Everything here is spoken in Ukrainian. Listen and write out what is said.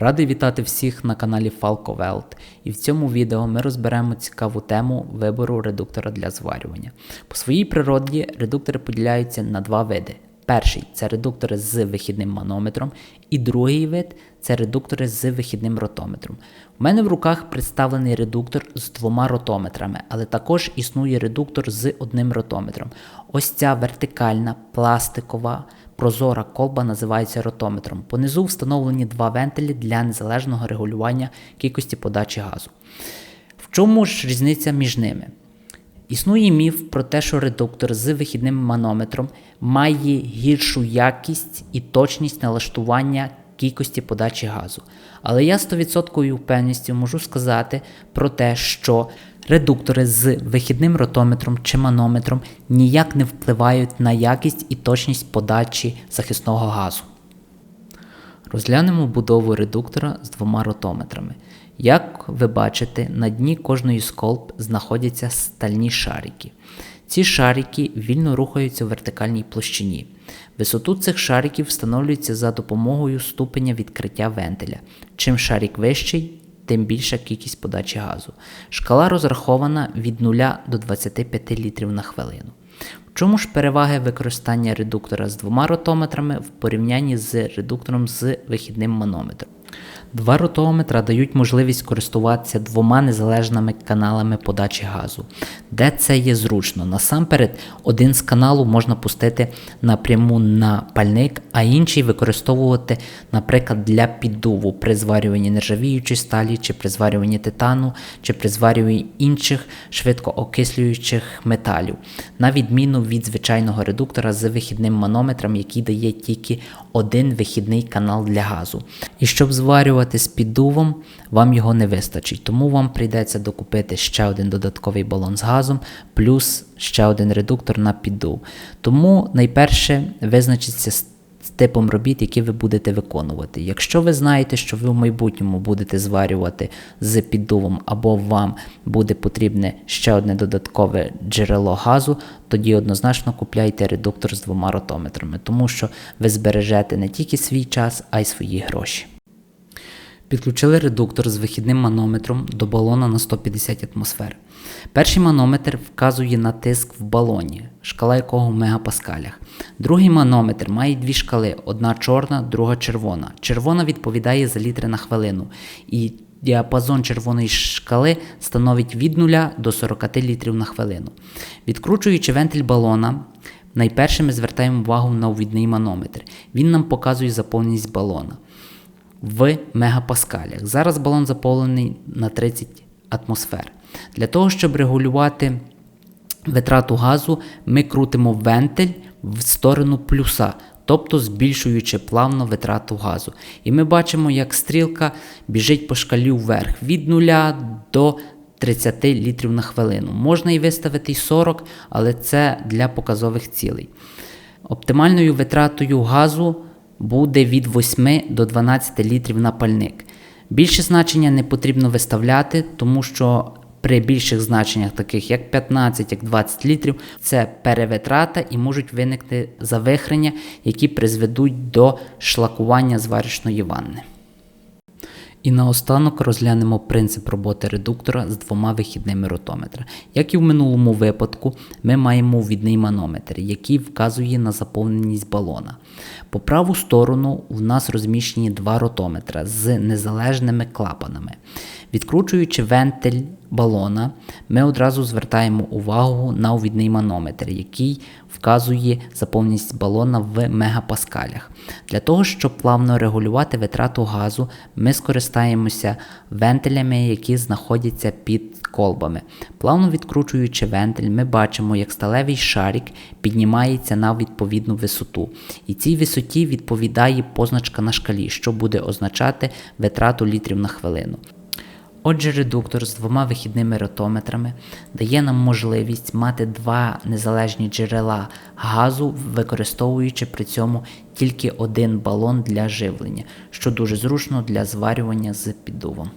Радий вітати всіх на каналі Falco Welt. І в цьому відео ми розберемо цікаву тему вибору редуктора для зварювання. По своїй природі редуктори поділяються на два види. Перший це редуктори з вихідним манометром, і другий вид це редуктори з вихідним ротометром. У мене в руках представлений редуктор з двома ротометрами, але також існує редуктор з одним ротометром. Ось ця вертикальна пластикова прозора колба називається ротометром. Понизу встановлені два вентилі для незалежного регулювання кількості подачі газу. В чому ж різниця між ними? Існує міф про те, що редуктор з вихідним манометром має гіршу якість і точність налаштування кількості подачі газу. Але я 100% впевненістю можу сказати про те, що редуктори з вихідним ротометром чи манометром ніяк не впливають на якість і точність подачі захисного газу. Розглянемо будову редуктора з двома ротометрами. Як ви бачите, на дні кожної з колб знаходяться стальні шарики. Ці шарики вільно рухаються у вертикальній площині. Висоту цих шариків встановлюється за допомогою ступеня відкриття вентиля. Чим шарик вищий, тим більша кількість подачі газу. Шкала розрахована від 0 до 25 літрів на хвилину. В чому ж переваги використання редуктора з двома ротометрами в порівнянні з редуктором з вихідним манометром? Два ротометра дають можливість користуватися двома незалежними каналами подачі газу, де це є зручно. Насамперед, один з каналу можна пустити напряму на пальник, а інший використовувати, наприклад, для піддуву при зварюванні нержавіючої сталі, чи при зварюванні титану, чи при зварюванні інших швидкоокислюючих металів, на відміну від звичайного редуктора з вихідним манометром, який дає тільки один вихідний канал для газу. І щоб зварювати з піддувом, вам його не вистачить, тому вам прийдеться докупити ще один додатковий балон з газом, плюс ще один редуктор на піддув. Тому найперше визначиться з типом робіт, які ви будете виконувати. Якщо ви знаєте, що ви в майбутньому будете зварювати з піддувом, або вам буде потрібне ще одне додаткове джерело газу, тоді однозначно купляйте редуктор з двома ротометрами, тому що ви збережете не тільки свій час, а й свої гроші. Підключили редуктор з вихідним манометром до балона на 150 атмосфер. Перший манометр вказує на тиск в балоні, шкала якого в мегапаскалях. Другий манометр має дві шкали: одна чорна, друга червона. Червона відповідає за літри на хвилину. І Діапазон червоної шкали становить від 0 до 40 літрів на хвилину. Відкручуючи вентиль балона, найперше ми звертаємо увагу на увідний манометр. Він нам показує заповненість балона в мегапаскалях. Зараз балон заповнений на 30 атмосфер. Для того, щоб регулювати витрату газу, ми крутимо вентиль в сторону плюса, тобто збільшуючи плавно витрату газу. І ми бачимо, як стрілка біжить по шкалі вверх від 0 до 30 літрів на хвилину. Можна і виставити й 40, але це для показових цілей. Оптимальною витратою газу буде від 8 до 12 літрів на пальник. Більше значення не потрібно виставляти, тому що при більших значеннях, таких як 15, як 20 літрів, це перевитрата і можуть виникти завихрення, які призведуть до шлакування зварочної ванни. І наостанок розглянемо принцип роботи редуктора з двома вихідними ротометра. Як і в минулому випадку, ми маємо відний манометр, який вказує на заповненість балона. По праву сторону у нас розміщені два ротометра з незалежними клапанами. Відкручуючи вентиль балона, ми одразу звертаємо увагу на увідний манометр, який вказує заповненість балона в мегапаскалях. Для того, щоб плавно регулювати витрату газу, ми скористаємося вентилями, які знаходяться під колбами. Плавно відкручуючи вентиль, ми бачимо, як сталевий шарик піднімається на відповідну висоту. І цій висоті відповідає позначка на шкалі, що буде означати витрату літрів на хвилину. Отже, редуктор з двома вихідними ротометрами дає нам можливість мати два незалежні джерела газу, використовуючи при цьому тільки один балон для живлення, що дуже зручно для зварювання з піддувом.